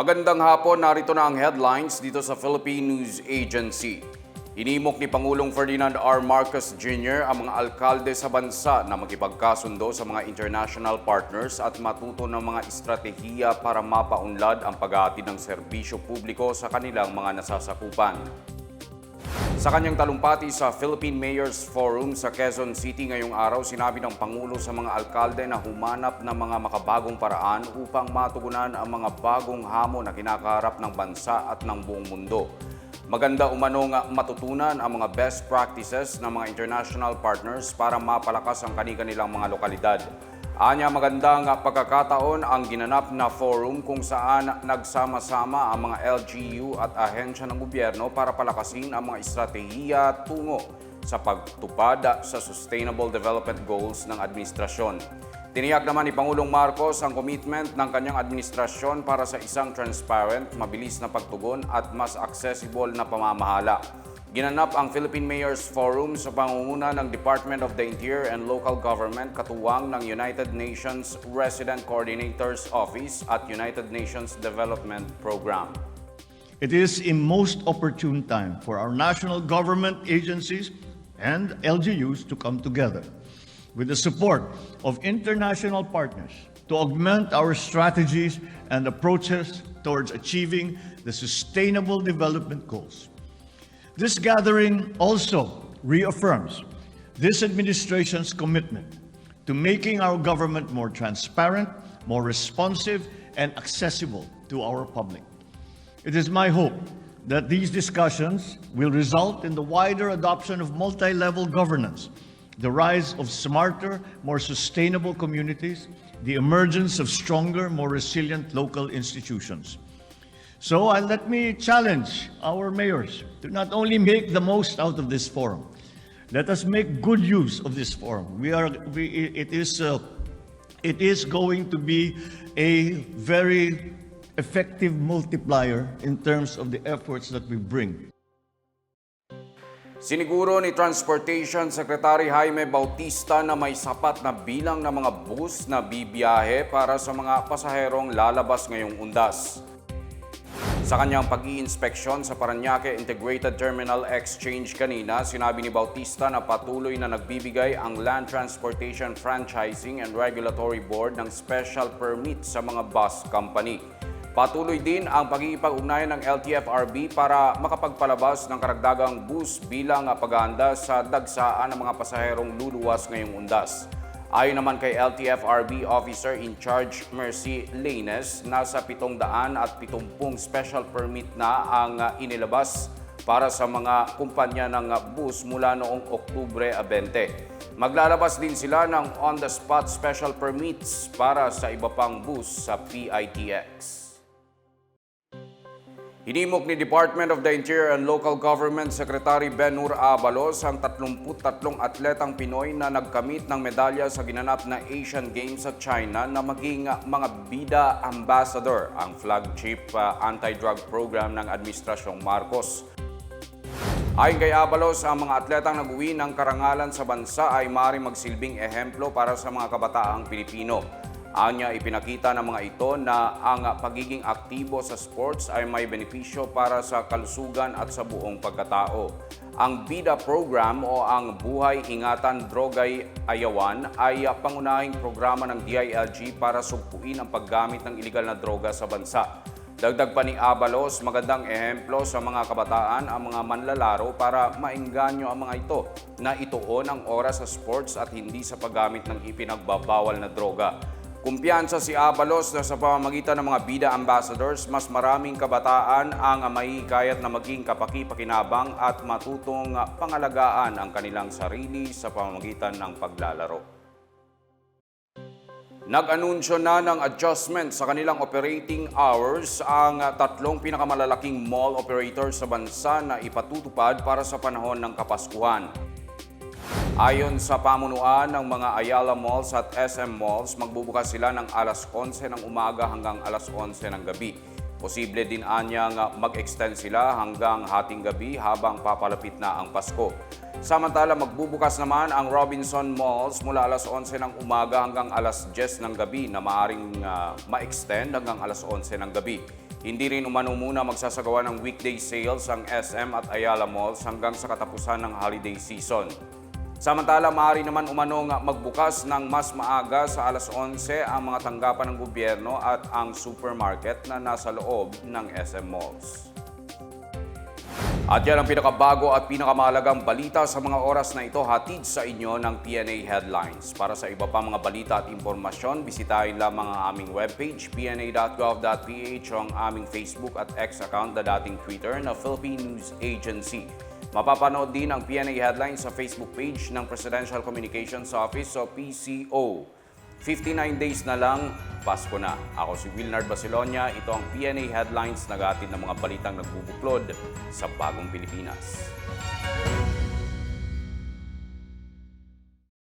Magandang hapon, narito na ang headlines dito sa Philippine News Agency. Inimok ni Pangulong Ferdinand R. Marcos Jr. ang mga alkalde sa bansa na makipagkasundo sa mga international partners at matuto ng mga estratehiya para mapaunlad ang paghahatid ng serbisyo publiko sa kanilang mga nasasakupan. Sa kanyang talumpati sa Philippine Mayors Forum sa Quezon City ngayong araw, sinabi ng Pangulo sa mga alkalde na humanap ng mga makabagong paraan upang matugunan ang mga bagong hamon na kinakaharap ng bansa at ng buong mundo. Maganda umano nga matutunan ang mga best practices ng mga international partners para mapalakas ang kani-kanilang mga lokalidad. Anya magandang pagkakataon ang ginanap na forum kung saan nagsama-sama ang mga LGU at ahensya ng gobyerno para palakasin ang mga estratehiya tungo sa pagtupad sa Sustainable Development Goals ng administrasyon. Tiniyak naman ni Pangulong Marcos ang commitment ng kanyang administrasyon para sa isang transparent, mabilis na pagtugon at mas accessible na pamamahala. Ginanap ang Philippine Mayors Forum sa pangunguna ng Department of the Interior and Local Government katuwang ng United Nations Resident Coordinator's Office at United Nations Development Program. It is a most opportune time for our national government agencies and LGUs to come together with the support of international partners to augment our strategies and approaches towards achieving the Sustainable Development Goals. This gathering also reaffirms this administration's commitment to making our government more transparent, more responsive, and accessible to our public. It is my hope that these discussions will result in the wider adoption of multi level governance, the rise of smarter, more sustainable communities, the emergence of stronger, more resilient local institutions. So uh, let me challenge our mayors to not only make the most out of this forum, let us make good use of this forum. We are, we, it, is, uh, it is going to be a very effective multiplier in terms of the efforts that we bring. Siniguro ni Transportation Secretary Jaime Bautista na may sapat na bilang ng mga bus na bibiyahe para sa mga pasaherong lalabas ngayong undas. Sa kanyang pag-iinspeksyon sa Paranaque Integrated Terminal Exchange kanina, sinabi ni Bautista na patuloy na nagbibigay ang Land Transportation Franchising and Regulatory Board ng special permit sa mga bus company. Patuloy din ang pag-iipag-ugnayan ng LTFRB para makapagpalabas ng karagdagang bus bilang paghahanda sa dagsaan ng mga pasaherong luluwas ngayong undas. Ayon naman kay LTFRB Officer in Charge Mercy Lanes, nasa 700 at 70 special permit na ang uh, inilabas para sa mga kumpanya ng uh, bus mula noong Oktubre 20. Maglalabas din sila ng on-the-spot special permits para sa iba pang bus sa PITX. Hinimok ni Department of the Interior and Local Government Secretary Ben-Hur Abalos ang 33 atletang Pinoy na nagkamit ng medalya sa ginanap na Asian Games sa China na maging mga bida ambassador ang flagship uh, anti-drug program ng Administrasyong Marcos. Ayon kay Abalos, ang mga atletang nag-uwi ng karangalan sa bansa ay maaaring magsilbing ehemplo para sa mga kabataang Pilipino. Anya ipinakita ng mga ito na ang pagiging aktibo sa sports ay may benepisyo para sa kalusugan at sa buong pagkatao. Ang BIDA program o ang Buhay Ingatan Drogay Ayawan ay pangunahing programa ng DILG para sugpuin ang paggamit ng ilegal na droga sa bansa. Dagdag pa ni Abalos, magandang ehemplo sa mga kabataan ang mga manlalaro para maengganyo ang mga ito na ituon ang oras sa sports at hindi sa paggamit ng ipinagbabawal na droga. Kumpiyansa si Abalos na sa pamamagitan ng mga bida ambassadors, mas maraming kabataan ang mahihikayat na maging kapaki-pakinabang at matutong pangalagaan ang kanilang sarili sa pamamagitan ng paglalaro. Nag-anunsyo na ng adjustment sa kanilang operating hours ang tatlong pinakamalalaking mall operators sa bansa na ipatutupad para sa panahon ng Kapaskuhan. Ayon sa pamunuan ng mga Ayala Malls at SM Malls, magbubukas sila ng alas 11 ng umaga hanggang alas 11 ng gabi. Posible din anyang mag-extend sila hanggang hating gabi habang papalapit na ang Pasko. Samantala, magbubukas naman ang Robinson Malls mula alas 11 ng umaga hanggang alas 10 ng gabi na maaring ah, ma-extend hanggang alas 11 ng gabi. Hindi rin umano muna magsasagawa ng weekday sales ang SM at Ayala Malls hanggang sa katapusan ng holiday season. Samantala, maaari naman umanong magbukas ng mas maaga sa alas 11 ang mga tanggapan ng gobyerno at ang supermarket na nasa loob ng SM Malls. At yan ang pinakabago at pinakamahalagang balita sa mga oras na ito hatid sa inyo ng PNA Headlines. Para sa iba pa mga balita at impormasyon, bisitahin lamang ang aming webpage pna.gov.ph o ang aming Facebook at X account na dating Twitter na Philippine News Agency. Mapapanood din ang PNA Headlines sa Facebook page ng Presidential Communications Office o PCO. 59 days na lang, Pasko na. Ako si Wilnard Basilonia. Ito ang PNA Headlines, nag ng mga balitang nagbubuklod sa bagong Pilipinas.